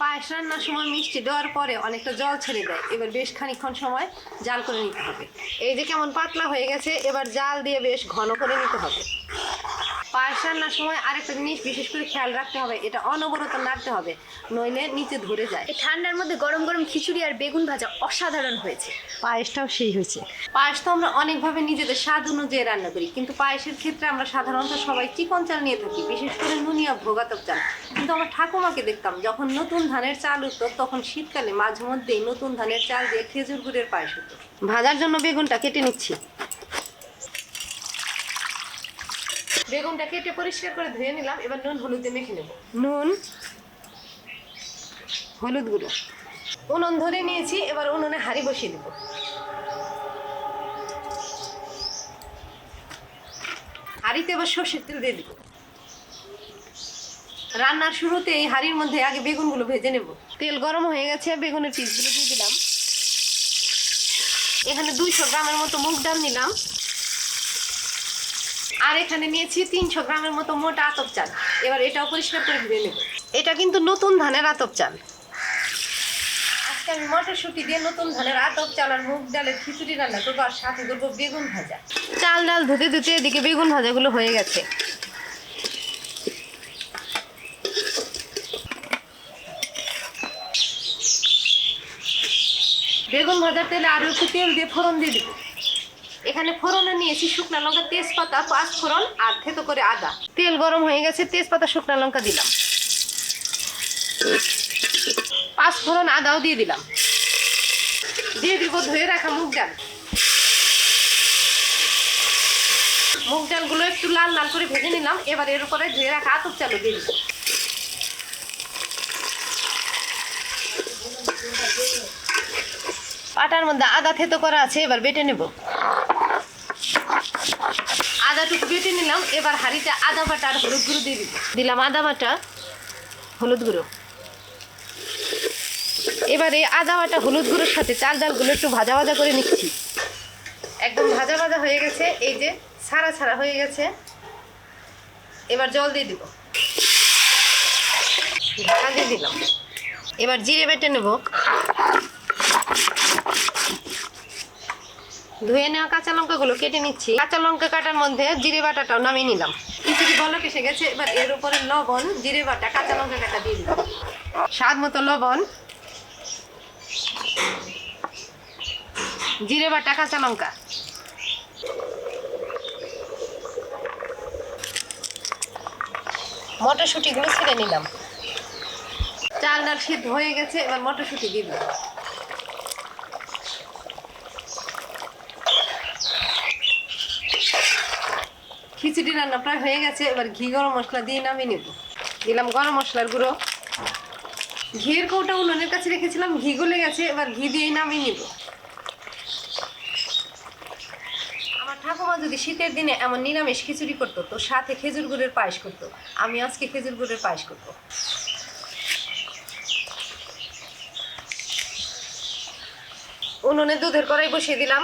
পায়েস রান্নার সময় মিষ্টি দেওয়ার পরে অনেকটা জল ছেড়ে দেয়। এবার বেশ খানিকক্ষণ সময় জাল করে নিতে হবে। এই যে কেমন পাতলা হয়ে গেছে, এবার জাল দিয়ে বেশ ঘন করে নিতে হবে। পায়েস রান্নার সময় আরেকটা জিনিস বিশেষ করে খেয়াল রাখতে হবে এটা অনবরত নাড়তে হবে নইলে নিচে ধরে যায়। এই ঠান্ডার মধ্যে গরম গরম খিচুড়ি আর বেগুন ভাজা অসাধারণ হয়েছে। পায়েসটাও সেই হয়েছে। পায়েস তো আমরা অনেকভাবে নিজেদের স্বাদ অনুযায়ী রান্না করি কিন্তু পায়েসের ক্ষেত্রে আমরা সাধারণত সবাই চিকন চাল নিয়ে থাকি বিশেষ করে নুনিয়া ভোগাতক চাল। কিন্তু আমার ঠাকুমাকে দেখতাম যখন নতুন ধানের চাল উঠতো তখন শীতকালে মাঝে মধ্যেই নতুন ধানের চাল দিয়ে খেজুর গুড়ের পায়েস হতো। ভাজার জন্য বেগুনটা কেটে নিচ্ছি। বেগুনটা কেটে পরিষ্কার করে ধুয়ে নিলাম এবার নুন হলুদে মেখে নেব। নুন হলুদ গুঁড়ো। উনুন ধরে নিয়েছি এবার উনুনে হাঁড়ি বসিয়ে দেবো। হাঁড়িতে এবার সর্ষের তেল দিয়ে দিব। রান্নার শুরুতে এই হাঁড়ির মধ্যে আগে বেগুনগুলো ভেজে নেব। তেল গরম হয়ে গেছে বেগুনের পিসগুলো দিয়ে দিলাম। এখানে দুইশো গ্রামের মতো মুগ ডাল নিলাম। আর এখানে নিয়েছি তিনশো গ্রামের মতো মোটা আতপ চাল। এবার এটাও পরিষ্কার করে ধুয়ে নেব। এটা কিন্তু নতুন ধানের আতপ চাল। আজকে আমি মটরশুঁটি দিয়ে নতুন ধানের আতপ চাল আর মুগ ডালের খিচুড়ি রান্না করব আর সাথে করব বেগুন ভাজা। চাল ডাল ধুতে ধুতে এদিকে বেগুন ভাজাগুলো হয়ে গেছে। বেগুন ভাজার তেলে আরও একটু তেল দিয়ে ফোড়ন দিয়ে দিব। এখানে ফোড়নে নিয়েছি, শুকনো লঙ্কা, তেজপাতা, পাঁচ ফোড়ন আর থেতো করে আদা। তেল গরম হয়ে গেছে, তেজপাতা, শুকনো লঙ্কা দিলাম। পাঁচ ফোড়ন আদাও দিয়ে দিলাম। দিয়ে দিব ধুয়ে রাখা মুগ ডাল। মুগ ডালগুলো একটু লাল লাল করে ভেজে নিলাম, এবার এর উপরে ধুয়ে রাখা আতপ চালু দিয়ে দিব পাটার মধ্যে আদা থেতো করা আছে, এবার বেটে নেব। আদাটুকু বেটে নিলাম, এবার হাঁড়িতে আদা বাটা আর হলুদ গুঁড়ো দিয়ে দিলাম। আদা বাটা, হলুদ গুঁড়ো। এবার আদা বাটা, হলুদ গুঁড়োর সাথে চাল ডালগুলো একটু ভাজা ভাজা করে নিচ্ছি। একদম ভাজা ভাজা হয়ে গেছে, এই যে ছাড়া ছাড়া হয়ে গেছে। এবার জল দিয়ে দিব। ঢাকা দিয়ে দিলাম। এবার জিরে বেটে নেব। ধুয়ে নেওয়া কাঁচা লঙ্কাগুলো কেটে নিচ্ছি। কাঁচা লঙ্কা কাটার মধ্যে জিরে বাটাটাও নামিয়ে নিলাম। খিচুড়ি বলক এসে গেছে, এবার এর উপরে লবণ, জিরে বাটা, কাঁচা লঙ্কা কাটা দিয়ে দিলাম। স্বাদ মতো লবণ, জিরে বাটা, কাঁচা লঙ্কা। মটরশুঁটিগুলো ছেড়ে নিলাম। চাল ডাল সিদ্ধ হয়ে গেছে, এবার মটরশুঁটি দিয়ে দিলাম। খিচুড়ি রান্না প্রায় হয়ে গেছে, এবার ঘি, গরম মশলা দিয়ে নামিয়ে নেব। দিলাম গরম মশলার গুঁড়ো। ঘিয়ের কৌটা উনুনের কাছে রেখেছিলাম, ঘি গলে গেছে, এবার ঘি দিয়ে নামিয়ে নেব। আমার ঠাকুমা যদি শীতের দিনে এমন নিরামিষ খিচুড়ি করতো, তো সাথে খেজুর গুড়ের পায়েস করতো। আমি আজকে খেজুর গুড়ের পায়েস করব। উনুনে দুধের কড়াই বসিয়ে দিলাম।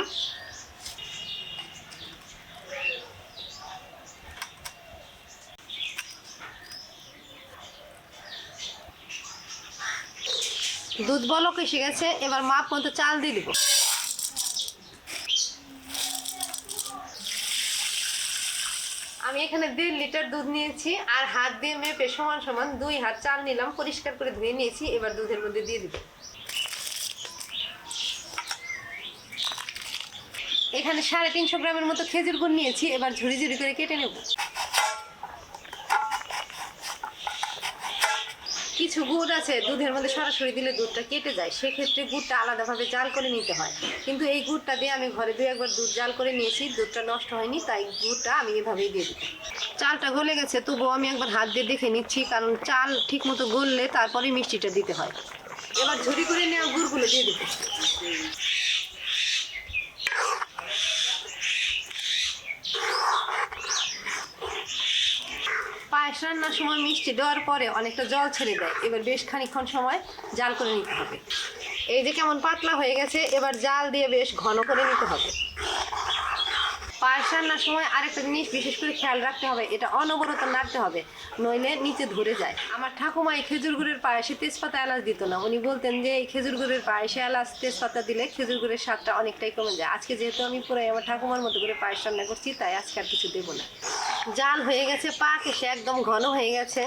দুধ বলক এসে গেছে এবার মাপ মতো চাল দিয়ে দিব। আমি এখানে দেড় লিটার দুধ নিয়েছি আর হাত দিয়ে মেপে সমান সমান দুই হাত চাল নিলাম, পরিষ্কার করে ধুয়ে নিয়েছি, এবার দুধের মধ্যে দিয়ে দিব। এখানে সাড়ে তিনশো গ্রামের মতো খেজুর গুড় নিয়েছি, এবার ঝুড়ি ঝুড়ি করে কেটে নেব। কিছু গুড় আছে, দুধের মধ্যে সরাসরি দিলে দুধটা কেটে যায়। সেক্ষেত্রে গুড়টা আলাদাভাবে জাল করে নিতে হয়। কিন্তু এই গুড়টা দিয়ে আমি ঘরে দু একবার দুধ জাল করে নিয়েছি, দুধটা নষ্ট হয়নি, তাই গুড়টা আমি এভাবেই দিয়ে দিই চালটা গলে গেছে তবুও আমি একবার হাত দিয়ে দেখে নিচ্ছি, কারণ চাল ঠিক মতো গললে তারপরে মিষ্টিটা দিতে হয়। এবার ঝুড়ি করে নেওয়া গুড়গুলো দিয়ে দিতে। রান্নার সময় মিষ্টি দেওয়ার পরে অনেকটা জল ছেড়ে দেয়। এবার বেশ খানিকক্ষণ সময় জাল করে নিতে হবে। এই যে কেমন পাতলা হয়ে গেছে, এবার জাল দিয়ে বেশ ঘন করে নিতে হবে। পায়েস রান্নার সময় আরেকটা জিনিস বিশেষ করে খেয়াল রাখতে হবে, এটা অনবরত নাড়তে হবে, নইলে নিচে ধরে যায়। আমার ঠাকুমা এই খেজুর গুড়ের পায়েসে তেজপাতা এলাচ দিত না। উনি বলতেন যে, এই খেজুর গুড়ের পায়েসে এলাচ, তেজপাতা দিলে খেজুর গুড়ের স্বাদটা অনেকটাই কমে যায়। আজকে যেহেতু আমি পুরাই আমার ঠাকুমার মতো করে পায়েস রান্না করছি, তাই আজকে আর কিছু দেবো না। জাল হয়ে গেছে, পাক, এসে একদম ঘন হয়ে গেছে।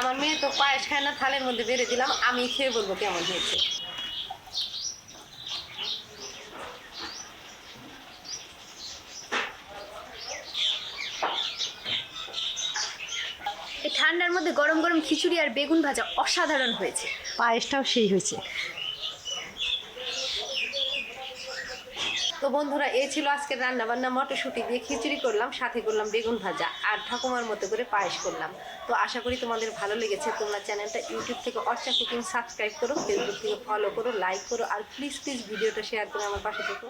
আমার মেয়ে তো পায়েস খায় না, থালের মধ্যে বেড়ে দিলাম, আমি খেয়ে বলব কেমন হয়েছে এই ঠান্ডার মধ্যে গরম গরম খিচুড়ি আর বেগুন ভাজা অসাধারণ হয়েছে। পায়েসটাও সেই হয়েছে। তো বন্ধুরা এ ছিল আজকে রান্না বান্না মটরশুঁটি দিয়ে খিচুড়ি করলাম সাথে করলাম বেগুন ভাজা আর ঠাকুমার মতো করে পায়েস করলাম। তো আশা করি তোমাদের ভালো লেগেছে। তোমরা চ্যানেলটা ইউটিউব থেকে অর্চা কুকিং সাবস্ক্রাইব করো ফেসবুক থেকে ফলো করো লাইক করো আর প্লিজ প্লিজ ভিডিওটা শেয়ার করে আমার পাশে থেকো।